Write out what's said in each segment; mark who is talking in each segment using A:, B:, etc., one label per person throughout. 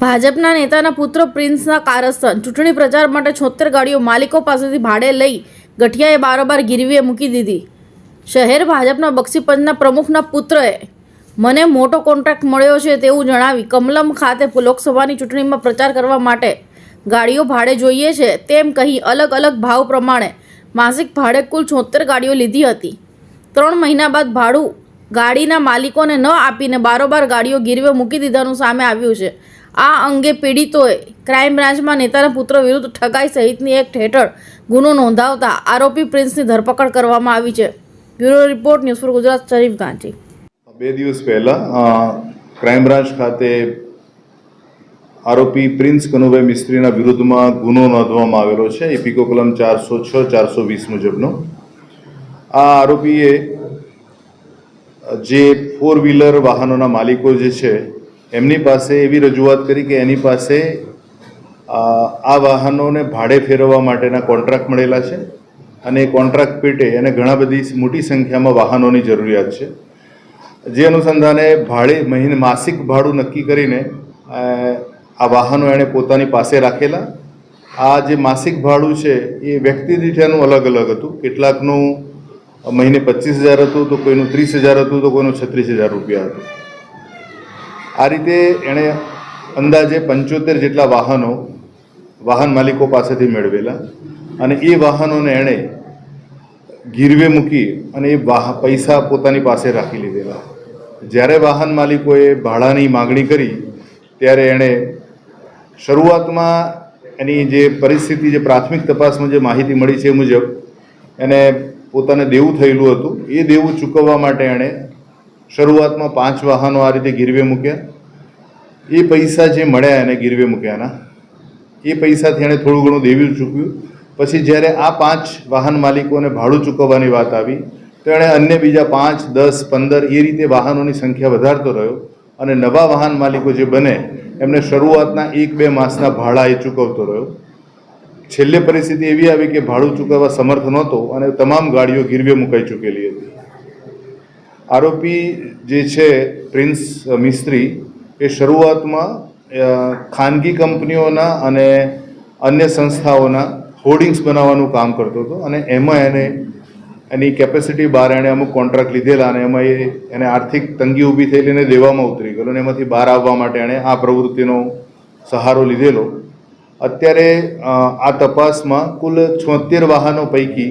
A: ભાજપના નેતાના પુત્ર પ્રિન્સના કારસ્થાન. ચૂંટણી પ્રચાર માટે છોતેર ગાડીઓ માલિકો પાસેથી ભાડે લઈ ગઠિયાએ બારોબાર ગીરવીએ મૂકી દીધી. શહેર ભાજપના બક્ષીપંચના પ્રમુખના પુત્રએ, મને મોટો કોન્ટ્રાક્ટ મળ્યો છે તેવું જણાવી કમલમ ખાતે લોકસભાની ચૂંટણીમાં પ્રચાર કરવા માટે ગાડીઓ ભાડે જોઈએ છે. તેમ કહી અલગ અલગ ભાવ પ્રમાણે માસિક ભાડે કુલ છોતેર ગાડીઓ લીધી હતી. ત્રણ મહિના બાદ ભાડું ગાડીના માલિકોને ન આપીને બારોબાર ગાડીઓ ગીરવે મૂકી દીધાનું સામે આવ્યું છે. આ અંગે પીડિતોએ ક્રાઇમ બ્રાન્ચમાં નેતાના પુત્ર વિરુદ્ધ ઠગાઈ સહિતની એક હેઠળ ગુનો નોંધાવતા આરોપી પ્રિન્સની ધરપકડ કરવામાં આવી છે. Bureau report news for Gujarat, Sharif Gandhi.
B: બે દિવસ પહેલાં ક્રાઇમ બ્રાન્ચ ખાતે આરોપી પ્રિન્સ કનુભાઈ મિસ્ત્રીના વિરુદ્ધમાં ગુનો નોંધવામાં આવેલો છે. ઇપિકો કલમ ચારસો છ, ચારસો વીસ મુજબનો. આ આરોપીએ જે ફોર વ્હીલર વાહનોના માલિકો જે છે એમની પાસે એવી રજૂઆત કરી કે એની પાસે, આ વાહનોને ભાડે ફેરવવા માટેના કોન્ટ્રાક્ટ મળેલા છે અને એ કોન્ટ્રાક્ટ પેટે એને ઘણા બધી મોટી સંખ્યામાં વાહનોની જરૂરિયાત છે. જે અનુસંધાને ભાડે મહિને, માસિક ભાડું નક્કી કરીને આ વાહનો એણે પોતાની પાસે રાખેલા. આ જે માસિક ભાડું છે એ વ્યક્તિ દીઠ એનું અલગ અલગ હતું. કેટલાકનું મહિને પચીસ હજાર હતું તો કોઈનું ત્રીસ હજાર હતું તો કોઈનું છત્રીસ હજાર રૂપિયા હતું. આ રીતે એણે અંદાજે પંચોતેર જેટલા વાહનો વાહન માલિકો પાસેથી મેળવેલા અને એ વાહનોને એણે ગીરવે મૂકી અને એ પૈસા પોતાની પાસે રાખી લીધેલા. જ્યારે વાહન માલિકોએ ભાડાની માગણી કરી, ત્યારે એણે શરૂઆતમાં એની જે પરિસ્થિતિ, જે પ્રાથમિક તપાસમાં જે માહિતી મળી છે મુજબ, એને પોતાને દેવું થયેલું હતું. એ દેવું ચૂકવવા માટે એણે શરૂઆતમાં પાંચ વાહનો આ રીતે ગીરવે મૂક્યા. એ પૈસા જે મળ્યા એને ગીરવે મૂક્યાના, એ પૈસાથી એણે થોડું ઘણું દેવું ચૂક્યું. પછી જ્યારે આ પાંચ વાહન માલિકોને ભાડું ચૂકવવાની વાત આવી, તો એણે અન્ય બીજા પાંચ, દસ, પંદર એ રીતે વાહનોની સંખ્યા વધારતો રહ્યો અને નવા વાહન માલિકો જે બને, એમને શરૂઆતના એક, બે માસના ભાડા એ ચૂકવતો રહ્યો. છેલ્લે પરિસ્થિતિ એવી આવી કે ભાડું ચૂકવવા સમર્થ નહોતો અને તમામ ગાડીઓ ગીરવે મુકાઈ ચૂકેલી હતી. આરોપી જે છે, પ્રિન્સ મિસ્ત્રી, એ શરૂઆતમાં ખાનગી કંપનીઓના અને અન્ય સંસ્થાઓના હોર્ડિંગ્સ બનાવવાનું કામ કરતો હતો અને એમાં એને એની કેપેસિટી બહાર એણે અમુક કોન્ટ્રાક્ટ લીધેલા અને એમાં એ એને આર્થિક તંગી ઊભી થયેલી એને દેવામાં ઉતરી ગયેલો અને એમાંથી બહાર આવવા માટે એણે આ પ્રવૃત્તિનો સહારો લીધેલો. અત્યારે આ તપાસમાં કુલ છોતેર વાહનો પૈકી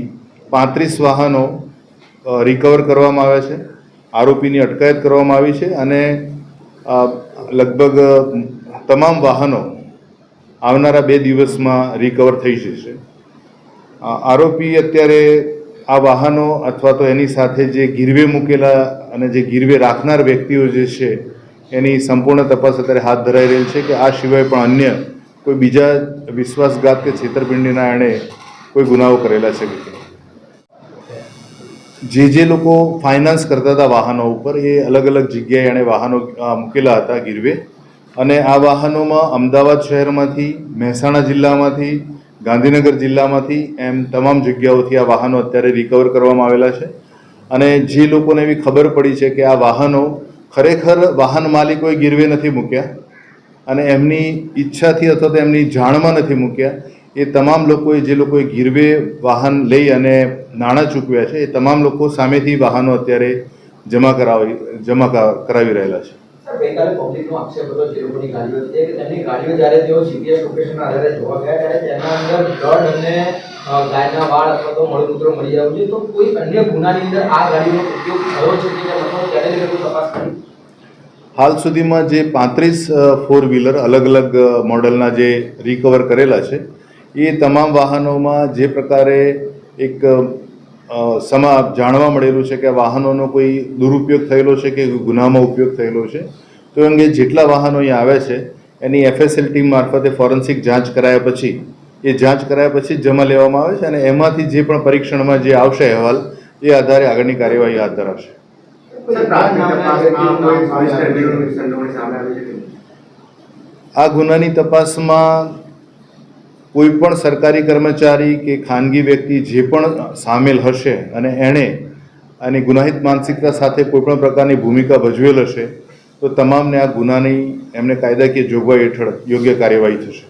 B: પાંત્રીસ વાહનો રિકવર કરવામાં આવ્યા છે. આરોપીની અટકાયત કરવામાં આવી છે અને લગભગ તમામ વાહનો આવનારા બે દિવસમાં રિકવર થઈ જશે આરોપી અત્યારે આ વાહનો અથવા તો એની સાથે જે ગીરવે મૂકેલા અને જે ગીરવે રાખનાર વ્યક્તિઓ જે છે, એની સંપૂર્ણ તપાસ અત્યારે હાથ ધરાઈ રહેલ છે કે આ સિવાય પણ અન્ય કોઈ બીજા વિશ્વાસઘાત કે છેતરપિંડીના એણે કોઈ ગુનાઓ કરેલા છે કે. જે જે લોકો ફાઇનાન્સ કરતા હતા વાહનો ઉપર, એ અલગ અલગ જગ્યાએ એણે વાહનો મૂકેલા હતા ગીરવે. અને આ વાહનોમાં અમદાવાદ શહેરમાંથી, મહેસાણા જિલ્લામાંથી, ગાંધીનગર જિલ્લામાંથી એમ તમામ જગ્યાઓથી આ વાહનો અત્યારે રિકવર કરવામાં આવેલા છે. અને જે લોકોને એવી ખબર પડી છે કે આ વાહનો ખરેખર વાહન માલિકોએ ગીરવે નથી મૂક્યા અને એમની ઈચ્છાથી અથવા તો એમની જાણમાં નથી મૂક્યા એ તમામ લોકોએ જે લોકોએ ગીરવે વાહન લઈ અને નાણાં ચૂકવ્યા છે એ તમામ લોકો સામેથી વાહનો અત્યારે જમા કરાવી જમા કરા- કરાવી રહેલા છે.
C: ગઈકાલે પબ્લિકનો આક્ષેપ હતો જે લોકોની ગાડીઓ છે કે ગાડીઓ જ્યારે તેઓ જીપીએસ લોકેશનના આધારે જોવા ગયા ત્યારે તેના અંદર બ્લડ અને ગાયના વાળ અથવા તો મળમૂત્રો મળી આવ્યું છે. તો કોઈ અન્ય ગુનાની અંદર આ ગાડીનો ઉપયોગ થયો છે કે અથવા તો તેને તપાસ કરી?
B: હાલ સુધીમાં જે પાંત્રીસ ફોર વ્હીલર અલગ અલગ મોડલના જે રિકવર કરેલા છે એ તમામ વાહનોમાં જે પ્રકારે એક સમા જાણવા મળેલું છે કે વાહનોનો કોઈ દુરુપયોગ થયેલો છે કે ગુનામાં ઉપયોગ થયેલો છે તો અંગે જેટલા વાહનો અહીંયા આવે છે એની એફએસએલ ટીમ મારફતે ફોરેન્સિક જાંચ કરાયા પછી એ જાંચ કરાયા પછી જમા લેવામાં આવે છે અને એમાંથી જે પણ પરીક્ષણમાં જે આવશે અહેવાલ એ આધારે આગળની કાર્યવાહી હાથ ધરાશે? આ ગુનાની તપાસમાં કોઈ પણ સરકારી કર્મચારી કે ખાનગી વ્યક્તિ જે પણ સામેલ હશે અને એણે આની ગુનાહિત માનસિકતા સાથે કોઈપણ પ્રકારની ભૂમિકા ભજવેલ હશે તો તમામને આ ગુનાની એમને કાયદાકીય જોગવાઈ હેઠળ યોગ્ય કાર્યવાહી થશે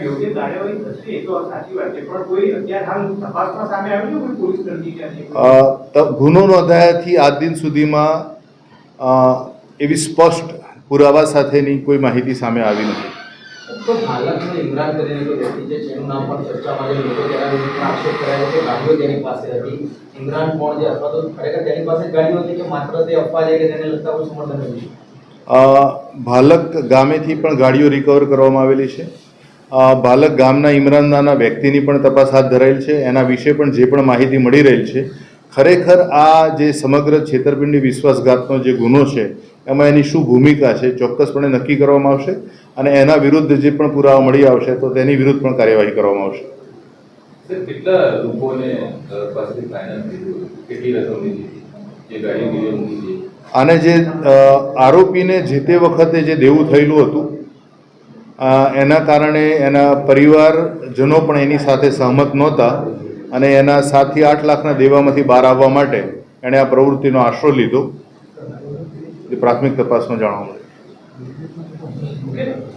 D: યોગ્ય કાર્યવાહી થશે એ તો સાચી વાત છે પણ કોઈ અત્યારે હાલ તપાસમાં સામે આવ્યું કોઈ પોલીસ દર્દી કે નહીં?
B: અ, ત- ગુનો નોંધાયાથી આજ દિન સુધીમાં એવી સ્પષ્ટ પુરાવા સાથેની કોઈ માહિતી સામે આવી નથી
C: તો ભારતનો ઇમરાન કરીને જે વ્યક્તિ છે. જેનું નામ પણ ચર્ચામાં છે લોકો તેના આક્ષેપ કરાયો છે, ગાડીઓ તેની પાસે હતી. ઇમરાન કોણ છે અથવા તો ખરેખર તેની પાસે ગાડીઓ હતી કે માત્ર તે અફવા છે કે તેને લગતા કોઈ સમર્થન નથી?
B: ભાલક ગામેથી પણ ગાડીઓ રિકવર કરવામાં આવેલી છે. ભાલક ગામના ઇમરાન નાના વ્યક્તિની પણ તપાસ હાથ ધરાયેલ છે. એના વિશે પણ જે પણ માહિતી મળી રહેલ છે. ખરેખર આ જે સમગ્ર છેતરપિંડી વિશ્વાસઘાતનો જે ગુનો છે, એમાં એની શું ભૂમિકા છે, ચોક્કસપણે નક્કી કરવામાં આવશે. અને એના વિરુદ્ધ જે પણ પુરાવા મળી આવશે તો તેની વિરુદ્ધ પણ કાર્યવાહી કરવામાં આવશે.
E: અને કેટલા લોકોને પાસેથી ફાઇનાન્સ લીધું? કેટલી રકમ લીધી? જે ગાડી મૂકી હતી
B: આને જે આરોપીને જે તે વખતે જે દેવું થયેલું હતું એના કારણે એના પરિવારજનો પણ એની સાથે સહમત નહોતા અને એના સાતથી આઠ લાખના દેવામાંથી બહાર આવવા માટે એણે આ પ્રવૃત્તિનો આશરો લીધો. જે પ્રાથમિક તપાસમાં જાણવા મળ્યું